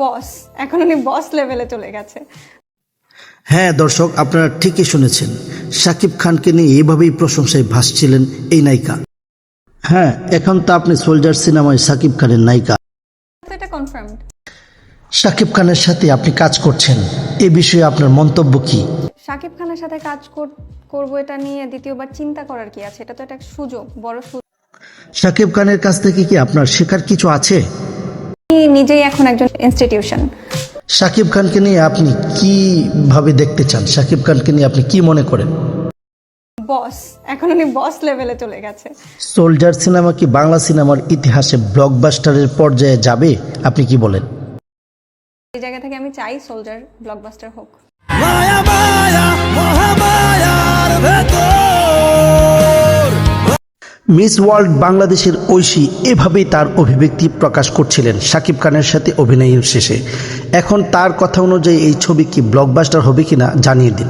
বস এখন উনি বস লেভেলে চলে গেছে। হ্যাঁ দর্শক আপনারা ঠিকই শুনেছেন। শাকিব খানকে নিয়ে এভাবেই প্রশংসায় ভাসছিলেন এই নায়িকা। হ্যাঁ এখন তো আপনি সোলজার সিনেমায় শাকিব খানের নায়িকা। তো এটা কনফার্মড শাকিব খানের সাথে আপনি কাজ করছেন। এ বিষয়ে আপনার মন্তব্য কি? শাকিব খানের সাথে কাজ কর- করব এটা নিয়ে দ্বিতীয়বার চিন্তা করার কি আছে? এটা তো একটা সুযোগ বড় সুযোগ। শাকিব খানের কাছ থেকে কি আপনার শেখার কিছু আছে? নিজেই এখন একজন ইনস্টিটিউশন শাকিব খানকে নিয়ে আপনি কীভাবে দেখতে চান? শাকিব খানকে নিয়ে আপনি কি মনে করেন? বস এখন উনি বস লেভেলে চলে গেছে। সোলজার সিনেমা কি বাংলা সিনেমার ইতিহাসে ব্লকবাস্টারের পর্যায়ে যাবে? আপনি কি বলেন? এই জায়গা থেকে আমি চাই সোলজার ব্লকবাস্টার হোক। মিস ওয়ার্ল্ড বাংলাদেশের ঐশী এভাবেই তার অভিব্যক্তি প্রকাশ করছিলেন শাকিব খানের সাথে অভিনয়ের শেষে। এখন তার কথা অনুযায়ী এই ছবি কি ব্লকবাস্টার হবে কিনা জানিয়ে দিন।